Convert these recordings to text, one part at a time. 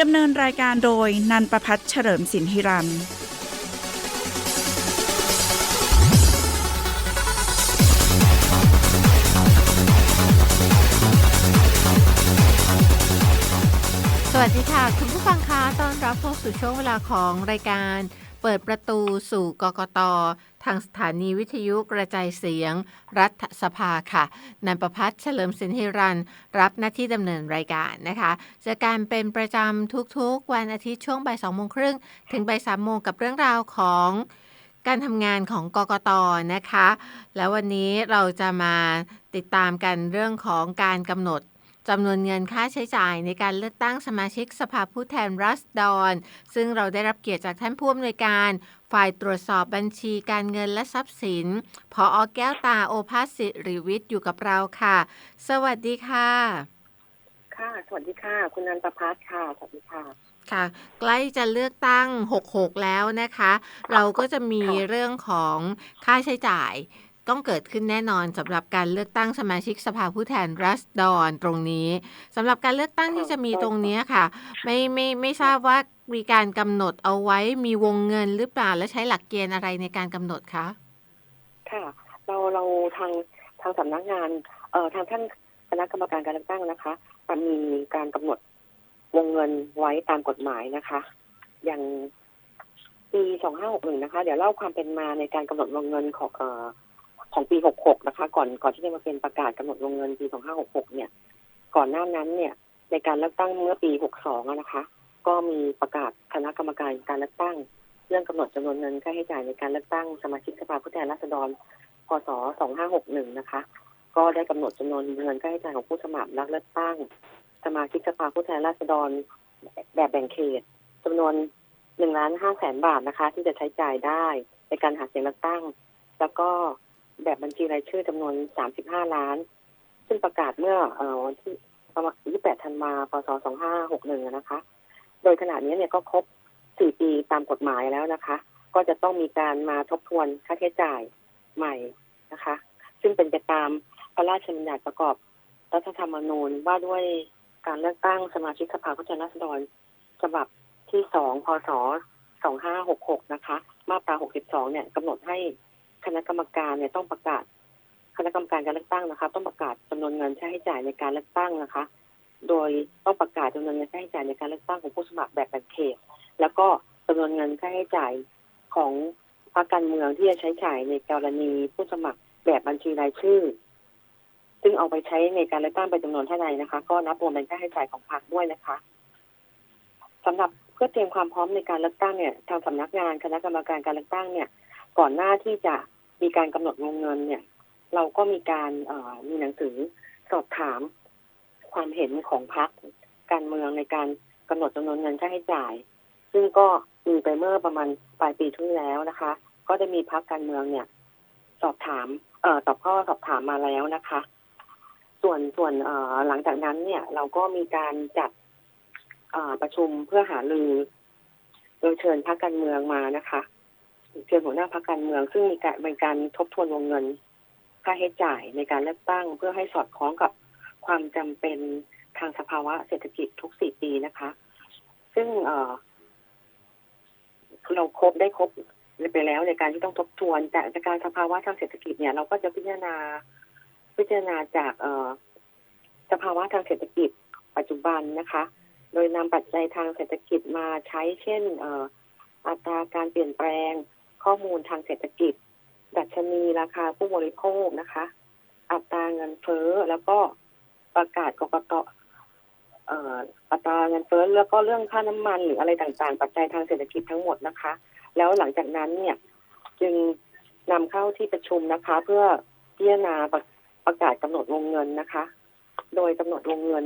ดำเนินรายการโดยนันประพัฒน์เฉลิมสินธิรันสวัสดีค่ะ คุณผู้ฟังคะต้อนรับเข้าสู่ช่วงเวลาของรายการเปิดประตูสู่กกต ทางสถานีวิทยุกระจายเสียง รัฐสภาค่ะนันประพัฒน์เฉลิมสินธิรัน รับหน้าที่ดำเนินรายการนะคะจะการเป็นประจำทุกๆ วันอาทิตย์ช่วงบ่ายสองโมงครึ่งถึงบ่ายสามโมงกับเรื่องราวของการทำงานของกกตนะคะ แล้ววันนี้เราจะมาติดตามกันเรื่องของการกำหนด จำนวนเงินค่าใช้จ่ายในการเลือกตั้งสมาชิกสภาผู้แทนรัษฎร ซึ่งเราได้รับเกียรติจากท่านผู้อำนวยการ ฝ่ายตรวจสอบบัญชีการเงินและทรัพย์สิน พออแก้วตาโอภาสสิริวิทย์อยู่กับเราค่ะ สวัสดีค่ะ ค่ะ สวัสดีค่ะ คุณนันตพัฒน์ค่ะ สวัสดีค่ะค่ะใกล้จะเลือกตั้ง 66 แล้วนะคะ เราก็จะมีค่ะเรื่องของค่าใช้จ่าย ต้องเกิดขึ้นแน่นอนสำหรับการเลือกตั้งสมาชิกสภาผู้แทนรัษฎรตรงนี้สำหรับการเลือกตั้งที่จะมีตรงนี้ค่ะ ไม่ไม่ไม่ทราบว่ามีการกำหนดเอาไว้มีวงเงินหรือเปล่าและใช้หลักเกณฑ์อะไรในการกำหนดคะค่ะเราเราทางทางสำนักงานเอ่อทางท่านคณะกรรมการการเลือกตั้งนะคะมันมีการกำหนดวงเงินไว้ตามกฎหมายนะคะ อย่างปีสองห้าหกหนึ่งนะคะ เดี๋ยวเล่าความเป็นมาในการกำหนดวงเงินของเอ่อ ของปีหกหกนะคะ ก่อนก่อนที่จะมาเป็นประกาศกำหนดวงเงินปีสองห้าหกหกเนี่ย ก่อนหน้านั้นเนี่ย ในการเลือกตั้งเมื่อปีหกสองนะคะ ก็มีประกาศคณะกรรมการการเลือกตั้ง เรื่องกำหนดจำนวนเงินค่าใช้จ่ายในการเลือกตั้งสมาชิกสภาผู้แทนราษฎร พศ 2561 นะคะ ก็ได้กำหนดจำนวนเงินค่าใช้จ่ายของผู้สมัครรับเลือกตั้ง สมาชิกสภาผู้แทนราษฎร แบบแบ่งเขตจำนวน1ล้าน5แสนบาทนะคะ ที่จะใช้จ่ายได้ในการหาเสียงเลือกตั้ง แล้วก็ แบบบัญชีรายชื่อจำนวน 35 ล้าน ซึ่งประกาศเมื่อวันที่ประมาณ28ธันวาพศ2561นะคะ โดยขณะนี้เนี่ยก็ครบ 4 ปีตามกฎหมายแล้วนะคะ ก็จะต้องมีการมาทบทวนค่าใช้จ่ายใหม่นะคะ ซึ่งเป็นไปตามพระราชบัญญัติประกอบรัฐธรรมนูญว่าด้วยการเลือกตั้งสมาชิกสภาผู้แทนราษฎรฉบับที่สองพศสองห้าหกหกนะคะ มาตราหกสิบสองเนี่ยกำหนดให้ คณะกรรมการเนี่ยต้องประกาศ คณะกรรมการการเลือกตั้งนะคะ ต้องประกาศจำนวนเงินค่าใช้จ่ายในการเลือกตั้งนะคะ โดยต้องประกาศจำนวนเงินค่าใช้จ่ายในการเลือกตั้งของผู้สมัครแบบแบ่งเขตแล้วก็จำนวนเงินค่าใช้จ่ายของพรรคการเมืองที่จะใช้จ่ายในกรณีผู้สมัครแบบบัญชีรายชื่อ ซึ่งเอาไปใช้ในการเลือกตั้งเป็นจำนวนเท่าไหร่นะคะ ก็นับรวมเป็นค่าใช้จ่ายของพรรคด้วยนะคะสำหรับเพื่อเตรียมความพร้อมในการเลือกตั้งเนี่ยทางสำนักงานคณะกรรมการการเลือกตั้งเนี่ย ก่อนหน้าที่จะมีการกำหนดวงเงินเนี่ย เราก็มีการมีหนังสือสอบถามความเห็นของพรรคการเมืองในการกำหนดจำนวนเงินค่าใช้จ่าย ซึ่งก็มีไปเมื่อประมาณปลายปีที่แล้วนะคะ ก็ได้มีพรรคการเมืองเนี่ย สอบถามเอ่อตอบข้อสอบถามมาแล้วนะคะ ส่วนส่วนเอ่อหลังจากนั้นเนี่ย เราก็มีการจัดเอ่อประชุมเพื่อหารือโดยเชิญพรรคการเมืองมานะคะ เชิญหัวหน้าพรรคการเมือง ซึ่งมีการเป็นการทบทวนวงเงิน ค่าใช้จ่ายในการเลือกตั้ง เพื่อให้สอดคล้องกับความจำเป็นทางสภาวะเศรษฐกิจทุกสี่ปีนะคะ ซึ่งเออเราครบได้ครบไปแล้วในการที่ต้องทบทวนแต่จากการสภาวะทางเศรษฐกิจเนี่ยเราก็จะพิจารณาพิจารณาจากเอ่อสภาวะทางเศรษฐกิจปัจจุบันนะคะ โดยนำปัจจัยทางเศรษฐกิจมาใช้เช่นเออัตราการเปลี่ยนแปลง ข้อมูลทางเศรษฐกิจ ดัชนีราคาผู้บริโภคนะคะ อัตราเงินเฟ้อแล้วก็ประกาศกกตอัตราเงินเฟ้อแล้วก็เรื่องค่าน้ำมันหรืออะไรต่างๆ ปัจจัยทางเศรษฐกิจทั้งหมดนะคะ แล้วหลังจากนั้นเนี่ยจึงนำเข้าที่ประชุมนะคะ เพื่อพิจารณาประประกาศกำหนดวงเงินนะคะ โดยกำหนดวงเงิน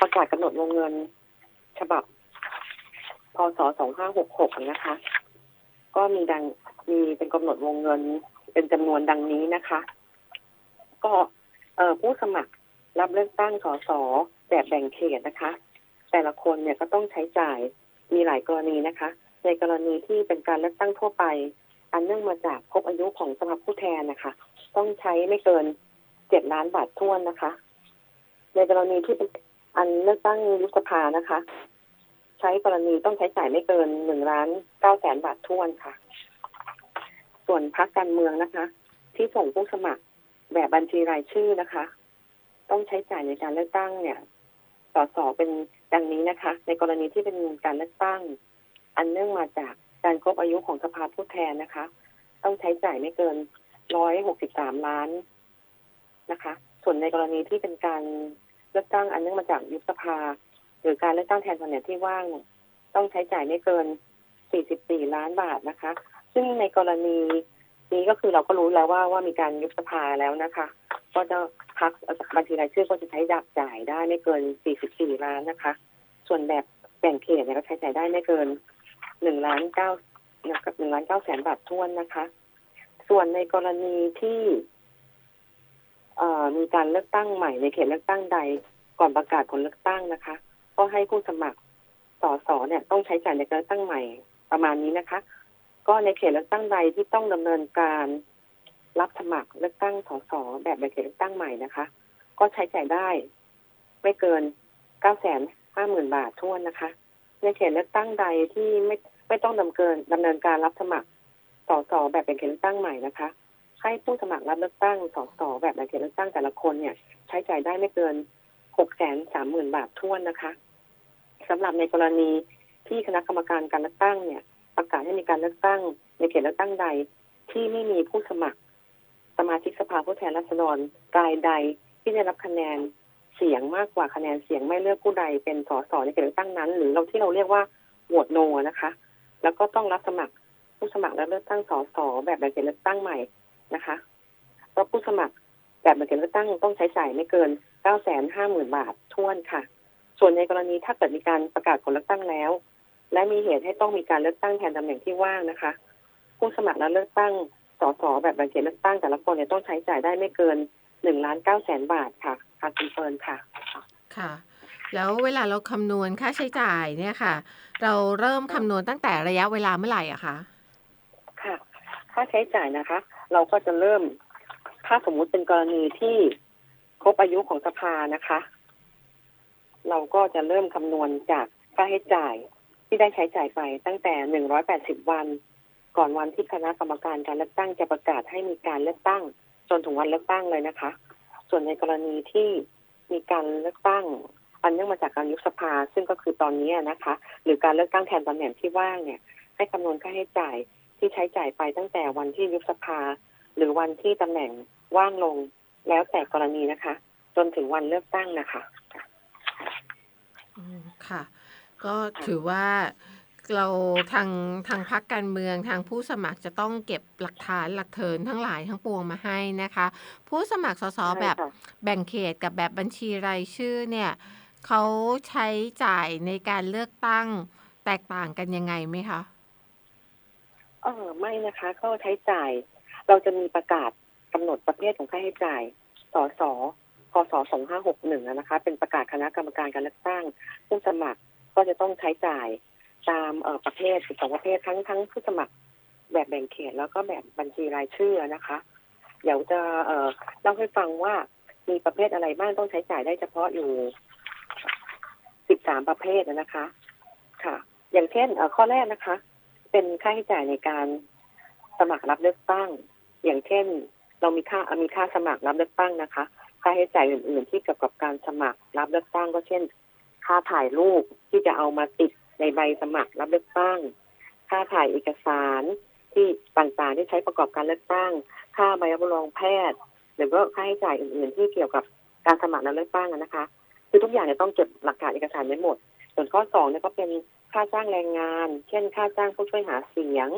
ประกาศกำหนดวงเงิน ฉบับพศ2566นะคะ ก็มีดังมีเป็นกำหนดวงเงิน เป็นจำนวนดังนี้นะคะ ก็เอผู้สมัครรับเลือกตั้งสสแบบแบ่งเขตนะคะ แต่ละคนเนี่ยก็ต้องใช้จ่ายมีหลายกรณีนะคะ ในกรณีที่เป็นการเลือกตั้งทั่วไป อันเนื่องมาจากครบอายุของสภาผู้แทนนะคะ ต้องใช้ไม่เกินเจ็ดล้านบาทท้วนนะคะ ในกรณีที่เป็นอันเลือกตั้งยุบสภานะคะ ใช้กรณีต้องใช้จ่ายไม่เกินหนึ่งล้านเก้าแสนบาทท้วนค่ะ ส่วนพรรคการเมืองนะคะ ที่ส่งผู้สมัครแบบบัญชีรายชื่อนะคะ ต้องใช้จ่ายในการเลือกตั้งเนี่ยสสเป็นดังนี้นะคะ ในกรณีที่เป็นการเลือกตั้ง อันเนื่องมาจากการครบอายุของสภาผู้แทนนะคะ ต้องใช้จ่ายไม่เกินร้อยหกสิบสามล้านนะคะ ส่วนในกรณีที่เป็นการเลือกตั้งอันเนื่องมาจากยุบสภา หรือการเลือกตั้งแทนตำแหน่งที่ว่าง ต้องใช้จ่ายไม่เกิน 44 ล้านบาทนะคะ ซึ่งในกรณีนี้ก็คือเราก็รู้แล้วว่าว่ามีการยุบสภาแล้วนะคะ ก็จะพักบัญชีรายชื่อก็จะใช้ดับจ่ายได้ไม่เกิน 44 ล้านนะคะ ส่วนแบบแบ่งเขตเนี่ยก็ใช้จ่ายได้ไม่เกิน 1 ล้าน9นะครับ1ล้าน9แสนบาทท้วนนะคะ ส่วนในกรณีที่เอ่อมีการเลือกตั้งใหม่ในเขตเลือกตั้งใดก่อนประกาศผลเลือกตั้งนะคะ ก็ให้ผู้สมัครสสเนี่ย ต้องใช้จ่ายในการเลือกตั้งใหม่ประมาณนี้นะคะ ก็ในเขตเลือกตั้งใดที่ต้องดำเนินการรับสมัครเลือกตั้งสสแบบในเขตเลือกตั้งใหม่นะคะ ก็ใช้จ่ายได้ ไม่เกินเก้าแสนห้าหมื่นบาทท้วนะคะ ในเขตเลือกตั้งใดที่ไม่ไม่ต้องดำเนินดำเนินการรับสมัครสสแบบเป็นเขตเลือกตั้งใหม่นะคะ ให้ผู้สมัครรับเลือกตั้งสสแบบในเขตเลือกตั้งแต่ละคนเนี่ย ใช้จ่ายได้ไม่เกินหกแสนสามหมื่นบาทท้วนะคะ สำหรับในกรณีที่คณะกรรมการการเลือกตั้งเนี่ย ประกาศให้มีการเลือกตั้ง ในเขตเลือกตั้งใดที่ไม่มีผู้สมัคร สมาชิกสภาผู้แทนราษฎรรายใดที่ได้รับคะแนนเสียงมากกว่าคะแนนเสียงไม่เลือกผู้ใดเป็นสสในเขตเลือกตั้งนั้น หรือเราที่เราเรียกว่าโหวตโนนะคะ แล้วก็ต้องรับสมัครผู้สมัครและเลือกตั้งสสแบบในเขตเลือกตั้งใหม่นะคะเพราะผู้สมัครแบบในเขตเลือกตั้งต้องใช้จ่ายไม่เกินเก้าแสนห้าหมื่นบาทท้วนค่ะ ส่วนในกรณีถ้าเกิดมีการประกาศผลเลือกตั้งแล้ว และมีเหตุให้ต้องมีการเลือกตั้งแทนตำแหน่งที่ว่างนะคะ ผู้สมัครและเลือกตั้งสสแบบบัญชีเลือกตั้งแต่ละคนเนี่ยต้องใช้จ่ายได้ไม่เกินหนึ่งล้านเก้าแสนบาทค่ะค่ะคุณเฟิร์นค่ะ ค่ะ แล้วเวลาเราคำนวณค่าใช้จ่ายเนี่ยค่ะ เราเริ่มคำนวณตั้งแต่ระยะเวลาเมื่อไหร่อะคะค่ะ ค่าใช้จ่ายนะคะ เราก็จะเริ่มถ้าสมมุติเป็นกรณีที่ครบอายุของสภานะคะ เราก็จะเริ่มคำนวณจากค่าใช้จ่ายที่ได้ใช้จ่ายไปตั้งแต่หนึ่งร้อยแปดสิบวัน ก่อนวันที่คณะกรรมการการเลือกตั้งจะประกาศให้มีการเลือกตั้ง จนถึงวันเลือกตั้งเลยนะคะ ส่วนในกรณีที่มีการเลือกตั้ง อันเนื่องมาจากการยุบสภา ซึ่งก็คือตอนนี้นะคะ หรือการเลือกตั้งแทนตำแหน่งที่ว่างเนี่ย ให้คำนวณค่าใช้จ่ายที่ใช้จ่ายไปตั้งแต่วันที่ยุบสภา หรือวันที่ตำแหน่งว่างลง แล้วแต่กรณีนะคะ จนถึงวันเลือกตั้งนะคะ ค่ะ ก็ถือว่าเราทางทางพักการเมืองทางผู้สมัครจะต้องเก็บหลักฐานหลักเทินทั้งหลายทั้งปวงมาให้นะคะ ผู้สมัครสสใช่แบบค่ะแบ่งเขตกับแบบบัญชีรายชื่อเนี่ยเขาใช้จ่ายในการเลือกตั้งแตกต่างกันยังไงไหมคะเออไม่นะคะก็ใช้จ่าย เราจะมีประกาศกำหนดประเภทของค่าใช้จ่ายสสพศสอ งห้าหกหนึ่งนะคะ เป็นประกาศคณะกรรมการการเลือกตั้ง ผู้สมัครก็จะต้องใช้จ่ายตามประเภทสองประเภททั้งทั้งผู้สมัครแบบแบ่งเขตแล้วก็แบบบัญชีรายชื่อนะคะ เดี๋ยวจะเล่าให้ฟังว่ามีประเภทอะไรบ้างต้องใช้จ่ายได้เฉพาะอยู่สิบสามประเภทนะคะ ค่ะ อย่างเช่นข้อแรกนะคะ เป็นค่าใช้จ่ายในการสมัครรับเลือกตั้ง อย่างเช่น เรามีค่ามีค่าสมัครรับเลือกตั้งนะคะ ค่าใช้จ่ายอื่น ๆ ที่เกี่ยวกับการสมัครรับเลือกตั้งก็เช่น ค่าถ่ายรูปที่จะเอามาติดในใบสมัครรับเลือกตั้ง ค่าถ่ายเอกสารที่ต่างๆที่ใช้ประกอบการเลือกตั้ง ค่าใบรับรองแพทย์ หรือว่าค่าใช้จ่ายอื่น ๆ ที่เกี่ยวกับการสมัครรับเลือกตั้งนะคะ คือทุกอย่างเนี่ยต้องเก็บหลักฐานเอกสารไว้หมด ส่วนข้อสองเนี่ยก็เป็นค่าจ้างแรงงาน เช่น ค่าจ้างผู้ช่วยหาเสียง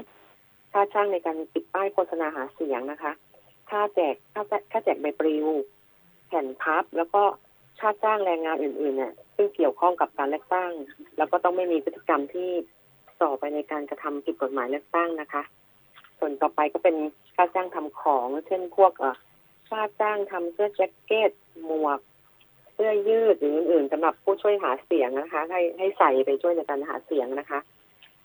ค่าจ้างในการติดป้ายโฆษณาหาเสียงนะคะ ค่าแจกค่าแจกค่าแจกใบปลิว แผ่นพับ แล้วก็ค่าจ้างแรงงานอื่นๆเนี่ยซึ่งเกี่ยวข้องกับการเลือกตั้ง แล้วก็ต้องไม่มีพฤติกรรมที่ต่อไปในการกระทำผิดกฎหมายเลือกตั้งนะคะ ส่วนต่อไปก็เป็นค่าจ้างทำของ เช่นพวกเอ่อค่าจ้างทำเสื้อแจ็คเก็ตหมวกเสื้อยืดหรืออื่นๆสำหรับผู้ช่วยหาเสียงนะคะ ให้ให้ใส่ไปช่วยในการหาเสียงนะคะ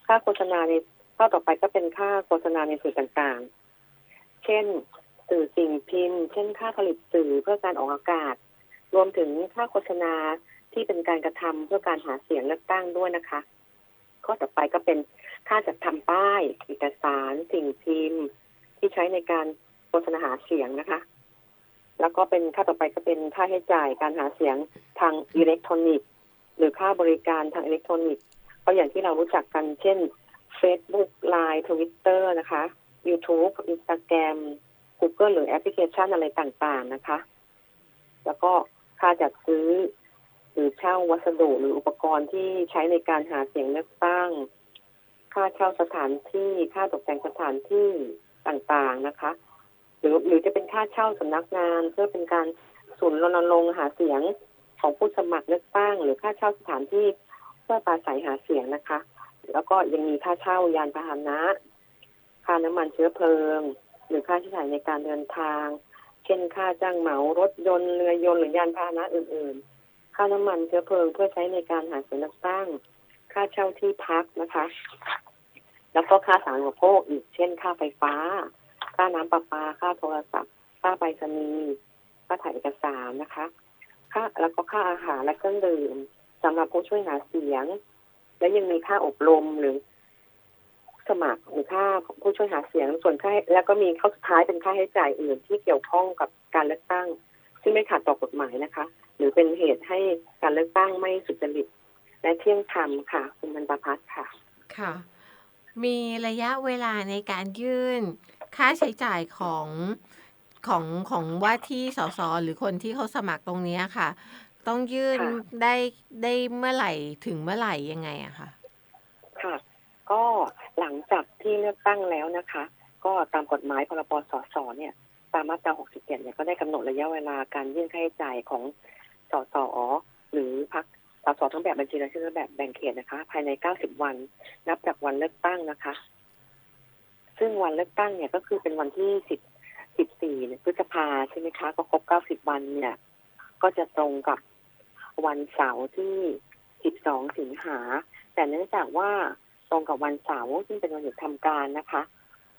ค่าโฆษณาในข้อต่อไปก็เป็นค่าโฆษณาในสื่อต่างๆ เช่น สื่อสิ่งพิมพ์ เช่นค่าผลิตสื่อเพื่อการออกอากาศ รวมถึงค่าโฆษณาที่เป็นการกระทำเพื่อการหาเสียงเลือกตั้งด้วยนะคะ ข้อต่อไปก็เป็นค่าจัดทำป้ายเอกสาร สิ่งพิมพ์ ที่ใช้ในการโฆษณาหาเสียงนะคะ แล้วก็เป็นค่าต่อไปก็เป็นค่าใช้จ่ายการหาเสียงทางอิเล็กทรอนิกส์หรือค่าบริการทางอิเล็กทรอนิกส์ก็อย่างที่เรารู้จักกันเช่น Facebook Line Twitter นะคะ YouTube Instagram Google หรือแอปพลิเคชันอะไรต่างๆนะคะ แล้วก็ค่าจัดซื้อ หรือเช่าวัสดุหรืออุปกรณ์ที่ใช้ในการหาเสียงเลือกตั้ง ค่าเช่าสถานที่ค่าตกแต่งสถานที่ต่างๆนะคะ หรือหรือจะเป็นค่าเช่าสำนักงาน เพื่อเป็นการศูนย์รณรงค์หาเสียงของผู้สมัครเลือกตั้ง หรือค่าเช่าสถานที่เพื่อปราศัยหาเสียงนะคะ แล้วก็ยังมีค่าเช่ายานพาหนะค่าน้ำมันเชื้อเพลิง หรือค่าใช้จ่ายในการเดินทาง เช่นค่าจ้างเหมารถยนต์เรือยนต์หรือยานพาหนะอื่นๆ ค่าน้ำมันเชื้อเพลิงเพื่อใช้ในการหาเสียงเลือกตั้งค่าเช่าที่พักนะคะ แล้วก็ค่าสาธารณูปโภคอีกเช่น ค่าไฟฟ้า ค่าน้ำประปา ค่าโทรศัพท์ ค่าไปรษณีย์ค่าถ่ายเอกสารนะคะ ค่าแล้วก็ค่าอาหารและเครื่องดื่มสำหรับผู้ช่วยหาเสียง และยังมีค่าอบรมหรือ สมัครหรือค่าผู้ช่วยหาเสียงส่วนค่าแล้วก็มีข้อสุดท้ายเป็นค่าใช้จ่ายอื่นที่เกี่ยวข้องกับการเลือกตั้ง ซึ่งไม่ขัดต่อกฎหมายนะคะ หรือเป็นเหตุให้การเลือกตั้งไม่สุจริต และเที่ยงธรรมค่ะ คุณบรรพพัฒน์ค่ะ ค่ะ มีระยะเวลาในการยื่น ค่าใช้จ่ายของของของว่าที่สสหรือคนที่เขาสมัครตรงเนี้ยค่ะ ต้องยื่นค่ะได้ได้เมื่อไหร่ถึงเมื่อไหร่ยังไงอะคะค่ะ ก็หลังจากที่เลือกตั้งแล้วนะคะ ก็ตามกฎหมายพรบสสเนี่ย ตามมาตรา 67 เนี่ยก็ได้กำหนดระยะเวลาการยื่นค่าใช้จ่ายของสสหรือพรรคสสทั้งแบบบัญชีรายชื่อและแบบแบ่งเขตนะคะ ภายใน 90 วัน นับจากวันเลือกตั้งนะคะ ซึ่งวันเลือกตั้งเนี่ยก็คือเป็นวันที่ 10 14เนี่ยพฤษภาใช่ไหมคะ ก็ครบ 90 วันเนี่ย ก็จะตรงกับวันเสาร์ที่ 12 สิงหา แต่เนื่องจากว่า ตรงกับวันเสาร์ซึ่งเป็นวันหยุดทำการนะคะ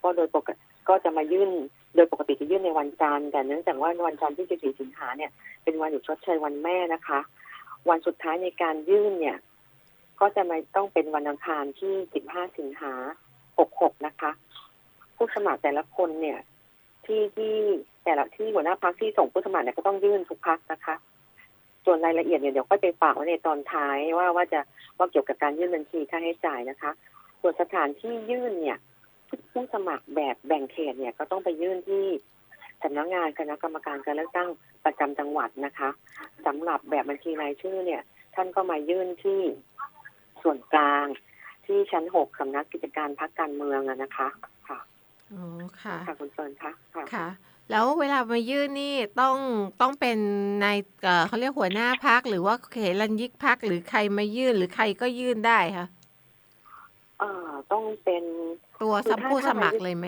ก็โดยปกติก็จะมายื่น โดยปกติจะยื่นในวันจันทร์แต่เนื่องจากว่าวันจันทร์ที่ 14 สิงหาเนี่ยเป็นวันหยุดชดเชยวันแม่นะคะ วันสุดท้ายในการยื่นเนี่ย ก็จะมาต้องเป็นวันอังคารที่ 15 สิงหา 66 นะคะ ผู้สมัครแต่ละคนเนี่ย ที่ที่แต่ละที่หัวหน้าพักที่ส่งผู้สมัครเนี่ยก็ต้องยื่นทุกพักนะคะ ส่วนรายละเอียดเนี่ยเดี๋ยวค่อยไปฝากไว้ในตอนท้ายว่าว่าจะว่าเกี่ยวกับการยื่นบัญชีค่าใช้จ่ายนะคะ ส่วนสถานที่ยื่นเนี่ยผู้สมัครแบบแบ่งเขตเนี่ยก็ต้องไปยื่นที่สำนักงานคณะกรรมการการเลือกตั้งประจำจังหวัดนะคะสำหรับแบบบัญชีรายชื่อเนี่ย ท่านก็มายื่นที่ส่วนกลางที่ชั้นหกสำนักกิจการพักการเมืองอะนะคะ ค่ะอ๋อค่ะค่ะคุณเฟิร์นคะค่ะค่ะ แล้วเวลามายื่นนี่ต้องต้องเป็นในเอ่อเขาเรียกหัวหน้าพักหรือว่าเขรัญยิกพักหรือใครมายื่นหรือใครก็ยื่นได้คะเอ่อต้องเป็นตัวคือสัมถ้าผู้สถ้ามามัครยื่นเลยไหม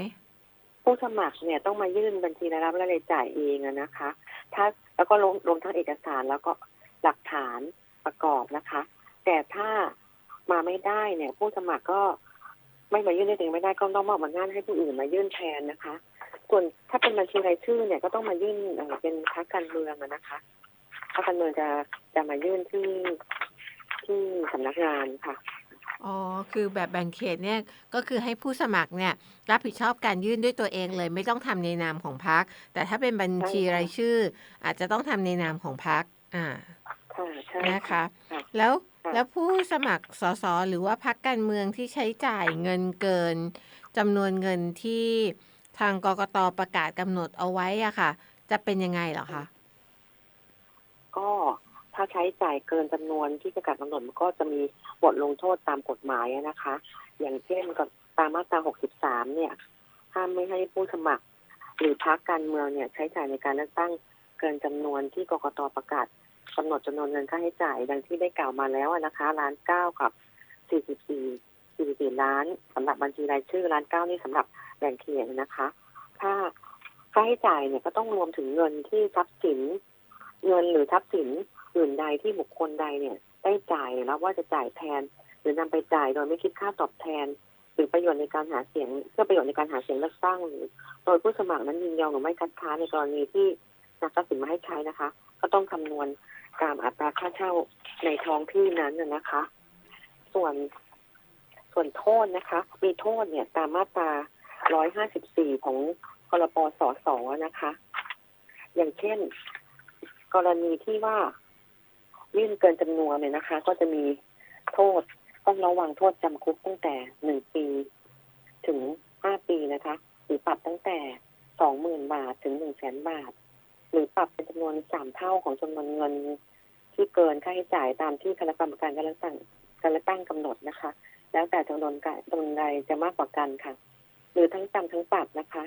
ผู้สมัครเนี่ยต้องมายื่นบัญชีรายรับและรายจ่ายเองอะนะคะ ถ้าแล้วก็ลงลงทั้งเอกสารแล้วก็หลักฐานประกอบนะคะ แต่ถ้ามาไม่ได้เนี่ย ผู้สมัครก็ไม่มายื่นได้เองไม่ได้ก็ต้องมอบอำนาจให้ผู้อื่นมายื่นแทนนะคะ ส่วนถ้าเป็นบัญชีรายชื่อเนี่ยก็ต้องมายื่นเอ่อเป็นพรรคการเมืองอะนะคะพรรคการเมืองจะจะมายื่นที่ที่สำนักงานค่ะอ๋อ คือแบบแบ่งเขตเนี่ยก็คือให้ผู้สมัครเนี่ยรับผิดชอบการยื่นด้วยตัวเองเลย ไม่ต้องทำในนามของพรรคแต่ถ้าเป็นบัญชีใช่ค่ะรายชื่อ อาจจะต้องทำในนามของพรรคอ่าค่ะใช่นะคะค่ะแล้วค่ะแล้วผู้สมัครสสหรือว่าพรรคการเมืองที่ใช้จ่ายเงินเกินจำนวนเงินที่ ทางกกตประกาศกำหนดเอาไว้อะค่ะ จะเป็นยังไงเหรอคะก็ถ้าใช้จ่ายเกินจำนวนที่ประกาศกำหนดมันก็จะมีบทลงโทษตามกฎหมายนะคะ อย่างเช่นก็ตามมาตรา 63 เนี่ยห้ามไม่ให้ผู้สมัคร หรือพรรคการเมืองเนี่ย ใช้จ่ายในการเลือกตั้งเกินจำนวนที่กกตประกาศกำหนดจำนวนเงินค่าใช้จ่ายดังที่ได้กล่าวมาแล้วอะนะคะล้านเก้ากับ 44 44 ล้านสำหรับบัญชีรายชื่อล้านเก้านี่สำหรับ แบ่งเขตนะคะ ค่าค่าให้จ่ายเนี่ยก็ต้องรวมถึงเงินที่ทรัพย์สิน เงินหรือทรัพย์สินอื่นใดที่บุคคลใดเนี่ย ได้จ่ายแล้วว่าจะจ่ายแทน หรือนำไปจ่ายโดยไม่คิดค่าตอบแทน หรือประโยชน์ในการหาเสียงเพื่อประโยชน์ในการหาเสียงเลือกตั้งหรือโดยผู้สมัครนั้นยินยอมหรือไม่คัดค้านในกรณีที่นำทรัพย์สินมาให้ใช้นะคะ ก็ต้องคำนวณตามอัตราค่าเช่าในท้องที่นั้นนะคะ ส่วนส่วนโทษนะคะ มีโทษเนี่ยตามมาตรา 154 ของพรปสสนะคะ อย่างเช่น กรณีที่ว่ายื่นเกินจำนวนเนี่ยนะคะ ก็จะมีโทษต้องระวังโทษจำคุกตั้งแต่หนึ่งปี ถึงห้าปีนะคะหรือปรับตั้งแต่สองหมื่นบาทถึงหนึ่งแสนบาท หรือปรับเป็นจำนวนสามเท่าของจำนวนเงินที่เกินค่าใช้จ่ายตามที่คณะกรรมการการเลือกตั้งการเลือกตั้งกำหนดนะคะ แล้วแต่จำนวนการจำนวนใดจะมากกว่ากันค่ะ หรือทั้งจำทั้งปรับนะคะ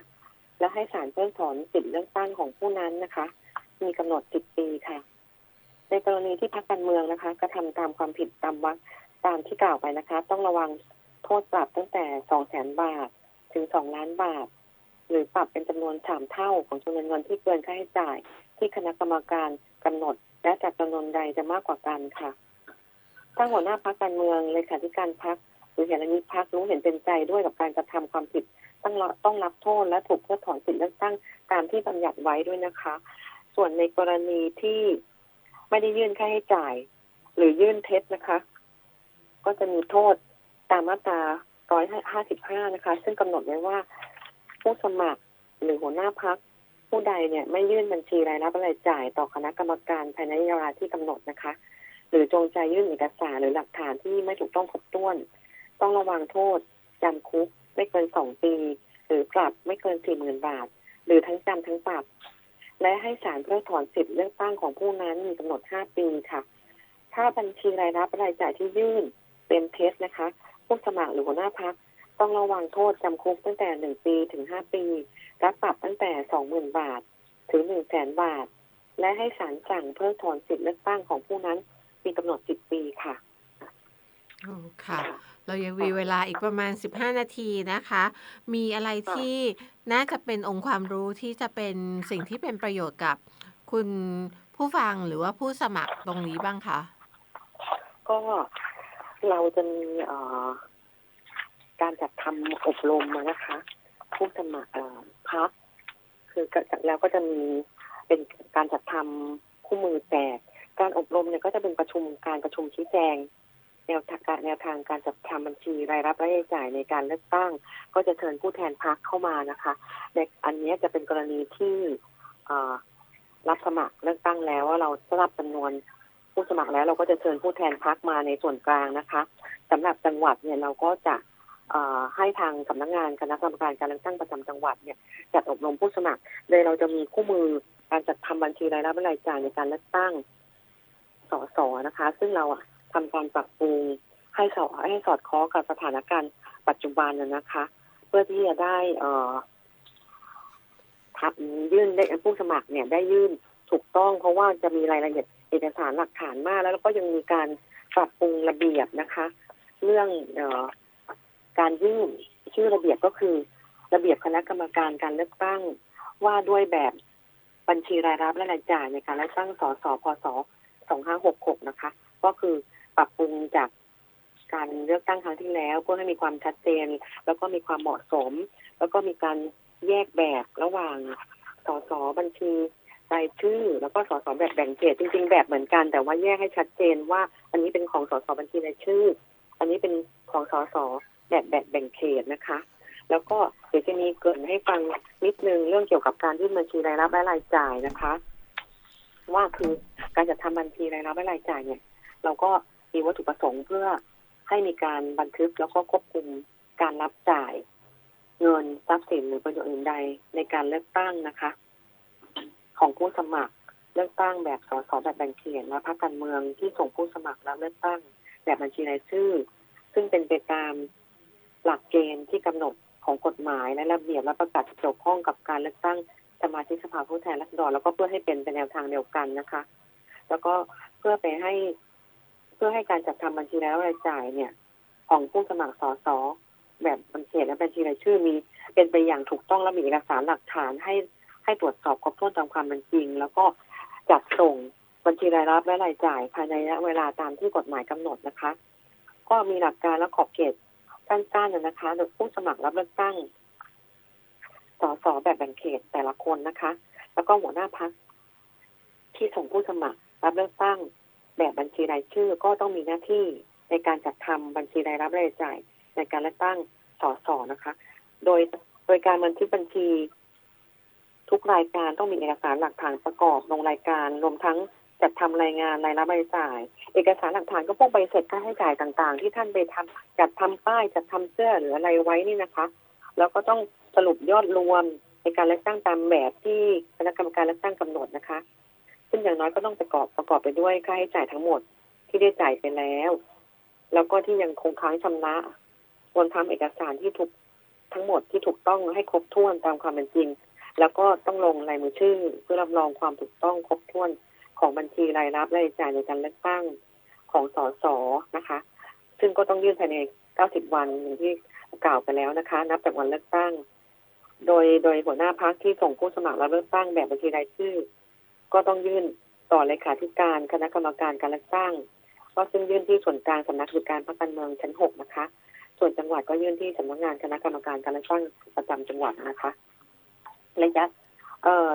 และให้ศาลเพิกถอนสิทธิเลือกตั้งของผู้นั้นนะคะ มีกำหนด 10 ปีค่ะ ในกรณีที่พรรคการเมืองนะคะกระทำตามความผิดตามวรรคตามที่กล่าวไปนะคะ ต้องระวังโทษปรับตั้งแต่2แสนบาทถึง2ล้านบาท หรือปรับเป็นจำนวนสามเท่าของจำนวนเงินที่เกินค่าใช้จ่าย ที่คณะกรรมการกำหนด และจากจำนวนใดจะมากกว่ากันค่ะถ้าหัวหน้าพรรคการเมืองเลขาธิการพร รคหรือเห็นอนิพรรครู้เห็นเป็นใจด้วยกับการกระทำความผิดต้องรับต้องรับโทษและถูกเพิกถอนสิทธิเลือกตั้งตามที่บัญญัติไว้ด้วยนะคะ ส่วนในกรณีที่ไม่ได้ยื่นค่าให้จ่าย หรือยื่นเท็จนะคะ ก็จะมีโทษตามมาตรา155 นะคะ ซึ่งกำหนดไว้ว่า ผู้สมัครหรือหัวหน้าพักผู้ใดเนี่ยไม่ยื่นบัญชีรายรับรายจ่ายต่อคณะกรรมการภายในเวลาที่กำหนดนะคะ หรือจงใจยื่นเอกสารหรือหลักฐานที่ไม่ถูกต้องครบถ้วน ต้องระวังโทษจำคุกไม่เกินสองปี หรือปรับไม่เกินสี่หมื่นบาท หรือทั้งจำทั้งปรับ และให้ศาลเพิกถอนสิทธิเลือกตั้งของผู้นั้นมีกำหนด5ปีค่ะ ถ้าบัญชีรายรับรายจ่ายที่ยื่นเป็นเท็จนะคะผู้สมัครหรือหัวหน้าพักต้องระวังโทษจำคุกตั้งแต่1ปีถึง5ปี และปรับตั้งแต่20,000บาท ถึง1 0 0 0 0 0บาท และให้ศาลสั่งเพิกถอนสิทธิเลือกตั้งของผู้นั้นมีกำหนด10ปีค่ะโอ้ค่ะ เรายังมีเวลาอีกประมาณ 15 นาทีนะคะ มีอะไรที่น่าจะเป็นองค์ความรู้ที่จะเป็นสิ่งที่เป็นประโยชน์กับคุณผู้ฟังหรือว่าผู้สมัครตรงนี้บ้างคะก็เราจะมีเอ่อการจัดทำอบรมมานะคะ ผู้สมัครเอ่อพักคือก็แล้วก็จะมีเป็นการจัดทำคู่มือแจกการอบรมเนี่ยก็จะเป็นประชุมการประชุมชี้แจง แนวทางการแนวทางการจัดทำบัญชีรายรับรายจ่ายในการเลือกตั้ง ก็จะเชิญผู้แทนพักเข้ามานะคะในอันนี้จะเป็นกรณีที่รับสมัครเลือกตั้งแล้วว่าเราทราบจำนวนผู้สมัครแล้วเราก็จะเชิญผู้แทนพักมาในส่วนกลางนะคะสำหรับจังหวัดเนี่ยเราก็จะให้ทางสำนักงานคณะกรรมการการเลือกตั้งประจำจังหวัดเนี่ยจัดอบรมผู้สมัครโดยเราจะมีคู่มือการจัดทำบัญชีรายรับรายจ่ายในการเลือกตั้งสสนะคะ ซึ่งเราอะ ทำการปรับปรุงให้สอดให้สอดคล้องกับสถานการณ์ปัจจุบันนะนะคะ เพื่อที่จะได้เอ่อทำยื่นได้ผู้สมัครเนี่ยได้ยื่นถูกต้อง เพราะว่าจะมีรายละเอียดเอกสารหลักฐานมาก แล้วก็ยังมีการปรับปรุงระเบียบนะคะ เรื่องเออการยื่นชื่อระเบียบก็คือ ระเบียบคณะกรรมการการเลือกตั้งว่าด้วยแบบบัญชีรายรับและรายจ่ายในการเลือกตั้งสสพศ2566 นะคะ ก็คือ ปรับปรุงจากการเลือกตั้งครั้งที่แล้วเพื่อให้มีความชัดเจน แล้วก็มีความเหมาะสม แล้วก็มีการแยกแบบระหว่างสสบัญชีรายชื่อ แล้วก็สสแบบแบ่งเขตจริง ๆ แบบเหมือนกัน แต่ว่าแยกให้ชัดเจนว่า อันนี้เป็นของสสบัญชีรายชื่อ อันนี้เป็นของสสแบบแบบแบ่งเขตนะคะ แล้วก็เดี๋ยวจะมีเกินให้ฟังนิดนึงเรื่องเกี่ยวกับการยื่นบัญชีรายรับและรายจ่ายนะคะ ว่าคือการจัดทำบัญชีรายรับและรายจ่ายเนี่ย เราก็ มีวัตถุประสงค์เพื่อให้มีการบันทึกแล้วก็ควบคุมการรับจ่าย เงินทรัพย์สินหรือประโยชน์อื่นใดในการเลือกตั้งนะคะ ของผู้สมัครเลือกตั้งแบบสสแบบแบ่งเขตและพรรคการเมืองที่ส่งผู้สมัครรับเลือกตั้งแบบบัญชีรายชื่อ ซึ่งเป็นไปตามหลักเกณฑ์ที่กำหนดของกฎหมายและระเบียบและประกาศเกี่ยวข้องกับการเลือกตั้งสมาชิกสภาผู้แทนราษฎรแล้วก็เพื่อให้เป็นไปแนวทางเดียวกันนะคะ แล้วก็เพื่อไปให้ พื่อให้การจัดทำบัญชีรายรับรายจ่ายเนี่ย ของผู้สมัครสสแบบบัญชีและบัญชีรายชื่อมี เป็นไปอย่างถูกต้องและมีเอกสารหลักฐานให้ให้ตรวจสอบครบถ้วนตามความเป็นจริง แล้วก็จัดส่งบัญชีรายรับและรายจ่าย ภายในระยะเวลาตามที่กฎหมายกำหนดนะคะ ก็มีหลักการและขอบเขตสั้นๆนะคะโดยผู้สมัครรับเลือกตั้งสสแบบแบ่งเขตแต่ละคนนะคะ แล้วก็หัวหน้าพักที่ส่งผู้สมัครรับเลือกตั้ง แบบบัญชีรายชื่อก็ต้องมีหน้าที่ในการจัดทำบัญชีรายรับรายจ่าย ในการเลือกตั้งสสนะคะ โดยโดยการบันทึกบัญชี ทุกรายการต้องมีเอกสารหลักฐานประกอบลงรายการรวมทั้งจัดทำรายงานรายรับรายจ่าย เอกสารหลักฐานก็พวกใบเสร็จค่าใช้จ่ายต่างๆ ที่ท่านไปทำจัดทำป้ายจัดทำเสื้อหรืออะไรไว้นี่นะคะ แล้วก็ต้องสรุปยอดรวมในการเลือกตั้งตามแบบที่คณะกรรมการเลือกตั้งกำหนดนะคะ ซึ่งอย่างน้อยก็ต้องประกอบประกอบไปด้วยค่าใช้จ่ายทั้งหมดที่ได้จ่ายไปแล้ว แล้วก็ที่ยังคงค้างชำระรวมทั้งเอกสารที่ถูกทั้งหมดที่ถูกต้องให้ครบถ้วนตามความเป็นจริง แล้วก็ต้องลงลายมือชื่อ เพื่อรับรองความถูกต้องครบถ้วนของบัญชีรายรับรายจ่ายในการเลือกตั้งของสสนะคะ ซึ่งก็ต้องยื่นภายใน 90 วันอย่างที่กล่าวไปแล้วนะคะ นับจากวันเลือกตั้ง โดยโดยหัวหน้าพักที่ส่งผู้สมัครรับเลือกตั้งแบบบัญชีรายชื่อ ก็ต้องยื่นต่อเลขาธิการคณะกรรมการการเลือกตั้ง ก็ซึ่งยื่นที่ส่วนกลางสำนักกิจการพรรคการเมืองชั้น6นะคะ ส่วนจังหวัดก็ยื่นที่สำนักงานคณะกรรมการการเลือกตั้งประจำจังหวัดนะคะระยะเอ่อ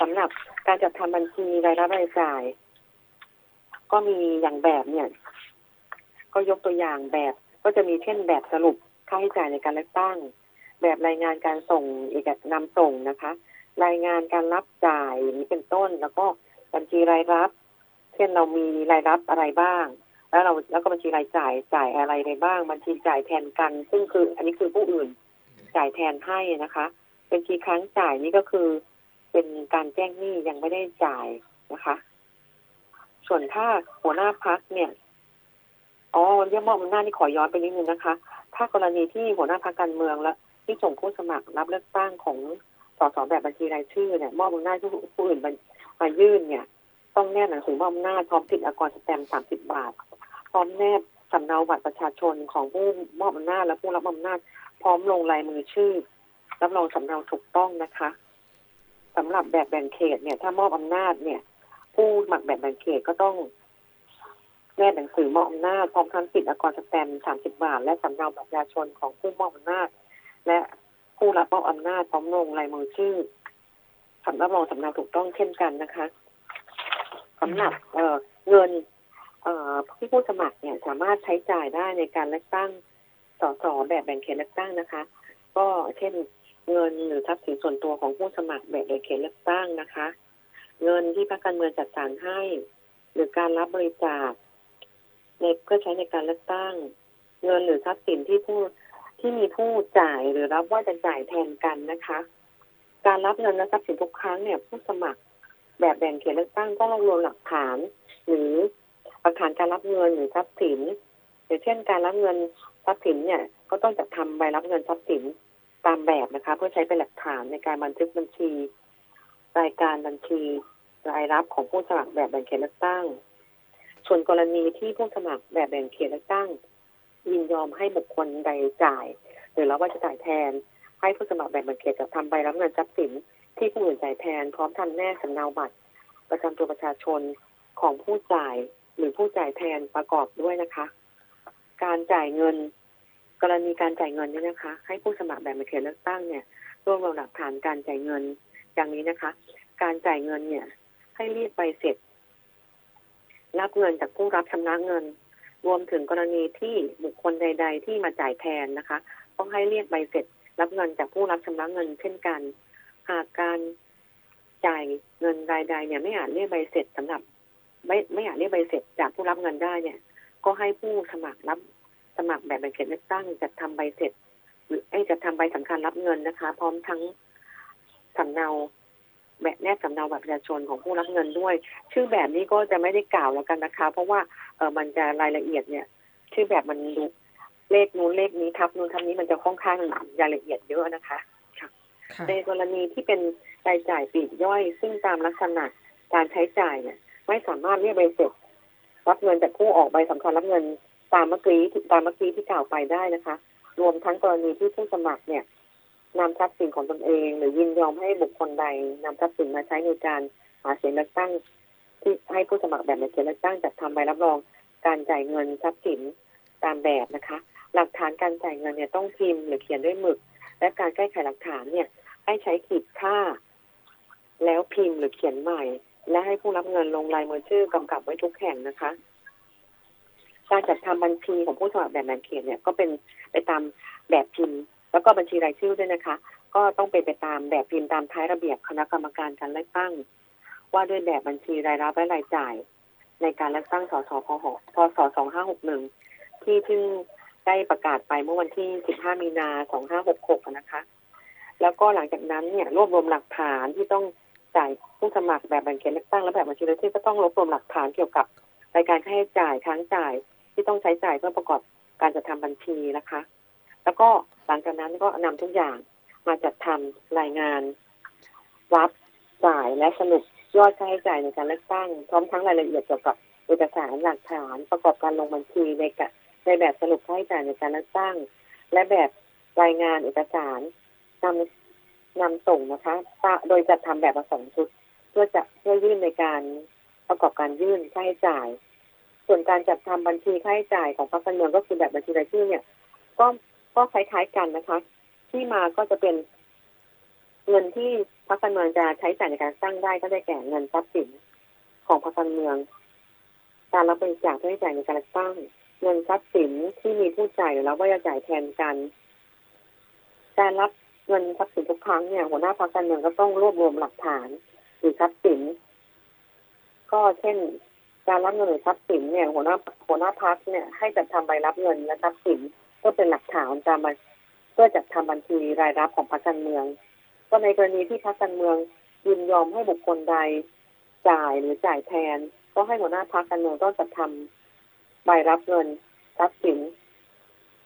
สำหรับการจัดทำบัญชีรายรับรายจ่าย ก็มีอย่างแบบเนี่ย ก็ยกตัวอย่างแบบก็จะมีเช่นแบบสรุปค่าใช้จ่ายในการเลือกตั้ง แบบรายงานการส่งเอกนำส่งนะคะ รายงานการรับจ่ายอย่างนี้เป็นต้น แล้วก็บัญชีรายรับ เช่นเรามีรายรับอะไรบ้าง แล้วเราแล้วก็บัญชีรายจ่ายจ่ายอะไรไปบ้าง บัญชีจ่ายแทนกัน ซึ่งคือ อันนี้คือผู้อื่นจ่ายแทนให้นะคะบัญชีค้างจ่ายนี่ก็คือ เป็นการแจ้งหนี้ยังไม่ได้จ่ายนะคะ ส่วนถ้าหัวหน้าพักเนี่ยอ๋อเรื่องมอบอำนาจนี่ขอย้อนไปนิดนึงนะคะ ถ้ากรณีที่หัวหน้าพักการเมืองและที่ส่งผู้สมัครรับเลือกตั้งของ สสแบบบัญชีรายชื่อเนี่ยมอบอำนาจให้ผู้อื่นมายื่นเนี่ย ต้องแนบหนังสือมอบอำนาจพร้อมติดอากรสแตมป์สามสิบบาท พร้อมแนบสำเนาบัตรประชาชนของผู้มอบอำนาจและผู้รับอำนาจ พร้อมลงลายมือชื่อ รับรองสำเนาถูกต้องนะคะสำหรับแบบแบ่งเขตเนี่ย ถ้ามอบอำนาจเนี่ย ผู้สมัครแบบแบ่งเขตก็ต้องแนบหนังสือมอบอำนาจพร้อมทั้งติดอากรสแตมป์สามสิบบาท และสำเนาบัตรประชาชนของผู้มอบอำนาจ และ ผู้รับมอบอำนาจพร้อมลงลายมือชื่อสำรับรองสำเนาถูกต้องเช่นกันนะคะสำหรับเเงินเที่ผู้สมัครเนี่ยสามารถใช้จ่ายได้ในการเลือกตั้งสสแบบแบ่งเขตเลือกตั้งนะคะ ก็เช่นเงินหรือทรัพย์สินส่วนตัวของผู้สมัครแบบแบ่งเขตเลือกตั้งนะคะ เงินที่พรรคการเมืองจัดสรรให้ หรือการรับบริจาคในเพื่อใช้ในการเลือกตั้ง เงินหรือทรัพย์สินที่ผู้ ที่มีผู้จ่ายหรือรับว่าจะจ่ายแทนกันนะคะ การรับเงินและทรัพย์สินทุกครั้งเนี่ยผู้สมัครแบบแบ่งเขตเลือกตั้งต้องรวบรวมหลักฐาน หรือหลักฐานการรับเงินหรือทรัพย์สินอย่างเช่น การรับเงินทรัพย์สินเนี่ยก็ต้องจัดทำใบรับเงินทรัพย์สินตามแบบนะคะ เพื่อใช้เป็นหลักฐานในการบันทึกบัญชี รายการบัญชีรายรับของผู้สมัครแบบแบ่งเขตเลือกตั้ง ส่วนกรณีที่ผู้สมัครแบบแบ่งเขตเลือกตั้ง ยินยอมให้บุคคลใดจ่าย หรือรับว่าจะจ่ายแทน ให้ผู้สมัครแบบแบ่งเขตจะทำใบรับเงินทรัพย์สิน ที่ผู้อื่นจ่ายแทน พร้อมทำแนบสำเนาบัตร ประจำตัวประชาชนของผู้จ่ายหรือผู้จ่ายแทนประกอบด้วยนะคะ การจ่ายเงิน กรณีการจ่ายเงินเนี่ยนะคะ ให้ผู้สมัครแบบบ่งเขตเลือกตั้งเนี่ยรวบรวมหลักฐานการจ่ายเงินอย่างนี้นะคะ การจ่ายเงินเนี่ย ให้รีดใบเสร็จ รับเงินจากผู้รับชำระเงิน รวมถึงกรณีที่บุคคลใด ๆ ที่มาจ่ายแทนนะคะ ต้องให้เรียกใบเสร็จ รับเงินจากผู้รับชำระเงินเช่นกัน หากการจ่ายเงินรายใดเนี่ยไม่อาจเรียกใบเสร็จสำหรับ ไม่ไม่อาจเรียกใบเสร็จจากผู้รับเงินได้เนี่ย ก็ให้ผู้สมัครรับสมัครแบบแบ่งเขตเลือกตั้งจัดทำใบเสร็จ หรือไอ้จัดทำใบสำคัญรับเงินนะคะ พร้อมทั้งสำเนา แบบแนบสำเนาบัตรประชาชนของผู้รับเงินด้วย ชื่อแบบนี้ก็จะไม่ได้กล่าวแล้วกันนะคะ เพราะว่าเออมันจะรายละเอียดเนี่ย ชื่อแบบมันดูเลขนู้นเลขนี้ทับนู้นทับนี้มันจะค่อนข้างรายละเอียดเยอะนะคะค่ะในกรณีที่เป็นรายจ่ายปลีกย่อย ซึ่งตามลักษณะการใช้จ่ายเนี่ย ไม่สามารถเรียกใบเสร็จรับเงินจากผู้ออกใบสำคัญรับเงินตามเมื่อกี้ตามเมื่อกี้ที่กล่าวไปได้นะคะ รวมทั้งกรณีที่ผู้สมัครเนี่ย นำทรัพย์สินของตนเอง หรือยินยอมให้บุคคลใดนำทรัพย์สินมาใช้ในการหาเสียงเลือกตั้ง ที่ให้ผู้สมัครแบบในเขตเลือกตั้งจัดทำใบรับรองการจ่ายเงินทรัพย์สินตามแบบนะคะ หลักฐานการจ่ายเงินเนี่ยต้องพิมพ์หรือเขียนด้วยหมึก และการแก้ไขหลักฐานเนี่ย ให้ใช้ขีดค่า แล้วพิมพ์หรือเขียนใหม่ และให้ผู้รับเงินลงลายมือชื่อกำกับไว้ทุกแห่งนะคะการจัดทำบัญชีของผู้สมัครแบบแบ่งเขตเนี่ยก็เป็นไปตามแบบพิมพ์ แล้วก็บัญชีรายชื่อด้วยนะคะ ก็ต้องเป็นไปตามแบบพิมพ์ตามท้ายระเบียบคณะกรรมการการเลือกตั้ง ว่าด้วยแบบบัญชีรายรับและรายจ่าย ในการเลือกตั้งสสพหพศ2561 ที่เพิ่งได้ประกาศไปเมื่อวันที่ 15 มีนา 2566 นะคะ แล้วก็หลังจากนั้นเนี่ยรวบรวมหลักฐานที่ต้องจ่ายผู้สมัครแบบแบ่งเขตเลือกตั้งและแบบบัญชีรายชื่อก็ต้องรวบรวมหลักฐานเกี่ยวกับรายการค่าใช้จ่ายค้างจ่ายที่ต้องใช้จ่ายเพื่อประกอบการจัดทำบัญชีนะคะ แล้วก็หลังจากนั้นก็นำทุกอย่างมาจัดทำรายงาน รับจ่ายและสรุปยอดค่าใช้จ่ายในการเลือกตั้ง พร้อมทั้งรายละเอียดเกี่ยวกับเอกสารหลักฐานประกอบการลงบัญชีในกะในแบบสรุปค่าใช้จ่ายในการเลือกตั้ง และแบบรายงานเอกสารนำนำส่งนะคะโดยจัดทำแบบละสองชุด เพื่อจะเพื่อยื่นในการประกอบการยื่นค่าใช้จ่าย ส่วนการจัดทำบัญชีค่าใช้จ่ายของพรรคการเมืองก็คือแบบบัญชีรายชื่อเนี่ย ก็ ก็คล้ายๆกันนะคะ ที่มาก็จะเป็นเงินที่พรรคการเมืองจะใช้จ่ายในการสร้างได้ก็ได้แก่เงินทรัพย์สินของพรรคการเมือง การรับบริจาคเพื่อให้จ่ายในการเลือกตั้งเงินทรัพย์สินที่มีผู้จ่ายหรือรับว่าจะจ่ายแทนกัน การรับเงินทรัพย์สินทุกครั้งเนี่ยหัวหน้าพรรคการเมืองก็ต้องรวบรวมหลักฐานหรือทรัพย์สิน ก็เช่น การรับเงินหรือทรัพย์สินเนี่ย หัวหน้าหัวหน้าพักเนี่ยให้จัดทำใบรับเงินและทรัพย์สิน เพื่อเป็นหลักฐานตามบัญเพื่อจัดทำบัญชีรายรับของพรรคการเมือง ก็ในกรณีที่พรรคการเมืองยินยอมให้บุคคลใดจ่ายหรือจ่ายแทน ก็ให้หัวหน้าพรรคการเมืองต้องจัดทำใบรับเงินทรัพย์สิน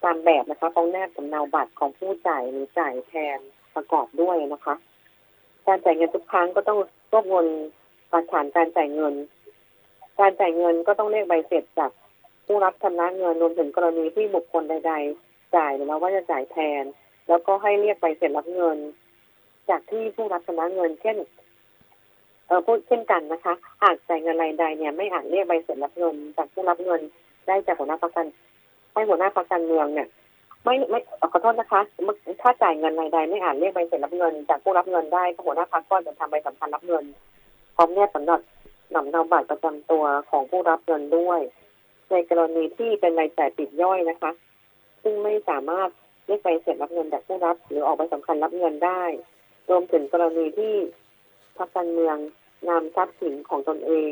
ตามแบบนะคะต้องแนบสำเนาบัตรของผู้จ่ายหรือจ่ายแทนประกอบด้วยนะคะ การจ่ายเงินทุกครั้งก็ต้องรวบรวมหลักฐานการจ่ายเงิน การจ่ายเงินก็ต้องเรียกใบเสร็จจาก ผู้รับชำระเงินรวมถึงกรณีที่บุคคลใด ๆ จ่ายหรือว่าจะจ่ายแทน แล้วก็ให้เรียกใบเสร็จรับเงิน จากที่ผู้รับชำระเงิน เช่นเออพูดเช่นกันนะคะ หากจ่ายเงินรายใดเนี่ยไม่อาจเรียกใบเสร็จรับเงิน จากผู้รับเงินได้จากหัวหน้าพักการให้หัวหน้าพักการเมืองเนี่ย ไม่ไม่ขอโทษนะคะเมื่อถ้าจ่ายเงินรายใดไม่อาจเรียกใบเสร็จรับเงิน จากผู้รับเงินได้หัวหน้าพักก็จะทำใบสำคัญรับเงินพร้อมแนบสำหรับนำเนาบัตรประจำตัวของผู้รับเงินด้วย ในกรณีที่เป็นรายจ่ายปลีกย่อยนะคะ ซึ่งไม่สามารถเรียกใบเสร็จรับเงินจากผู้รับ หรือออกใบสำคัญรับเงินได้ รวมถึงกรณีที่พรรคการเมืองนำทรัพย์สินของตนเอง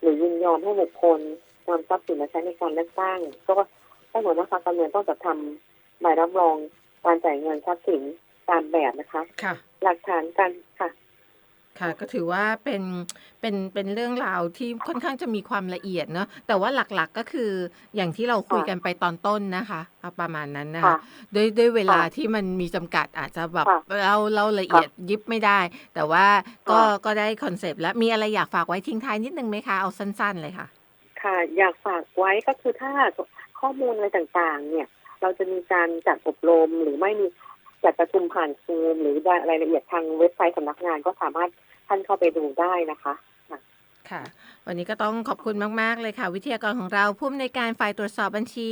หรือยินยอมให้บุคคลนำทรัพย์สินมาใช้ในการเลือกตั้งก็ให้หัวหน้าพรรคการเมืองต้องจัดทำใบรับรองการจ่ายเงินทรัพย์สินตามแบบนะคะ ค่ะ หลักฐานการค่ะ ค่ะก็ถือว่าเป็นเป็นเป็นเรื่องราวที่ค่อนข้างจะมีความละเอียดเนาะแต่ว่าหลักๆก็คืออย่างที่เราคุยกันไปตอนต้นนะคะเอาประมาณนั้นนะคะค่ะด้วยด้วยเวลาค่ะที่มันมีจำกัดอาจจะแบบค่ะเราเราละเอียดยิบไม่ได้ แต่ว่าก็ค่ะก็ได้คอนเซปต์แล้วมีอะไรอยากฝากไว้ทิ้งท้ายนิดนึงไหมคะเอาสั้น ๆ เลยค่ะ ค่ะ อยากฝากไว้ก็คือถ้าข้อมูลอะไรต่างๆ เนี่ย เราจะมีการจัดอบรมหรือไม่มีจัดประชุมผ่านซูมหรือรายละเอียดทางเว็บไซต์สำนักงานก็สามารถ ท่านเข้าไปดูได้นะคะค่ะ วันนี้ก็ต้องขอบคุณมาก ๆ เลยค่ะ วิทยากรของเราผู้อำนวยการฝ่ายตรวจสอบบัญชี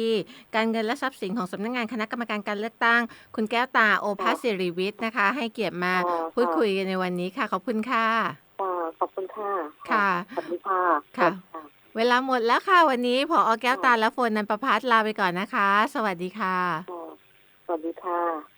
การเงินและทรัพย์สินของสำนักงานคณะกรรมการการเลือกตั้ง คุณแก้วตาโอภาสสิริวิทย์นะคะ ให้เกียรติมาค่ะพูดคุยกันในวันนี้ค่ะ ขอบคุณค่ะค่ะขอบคุณค่ะ ค่ะสวัสดีค่ะค่ะ เวลาหมดแล้วค่ะ วันนี้พออแก้วตาและโฟนนันประพัฒน์ลาไปก่อนนะคะ สวัสดีค่ะค่ะสวัสดีค่ะ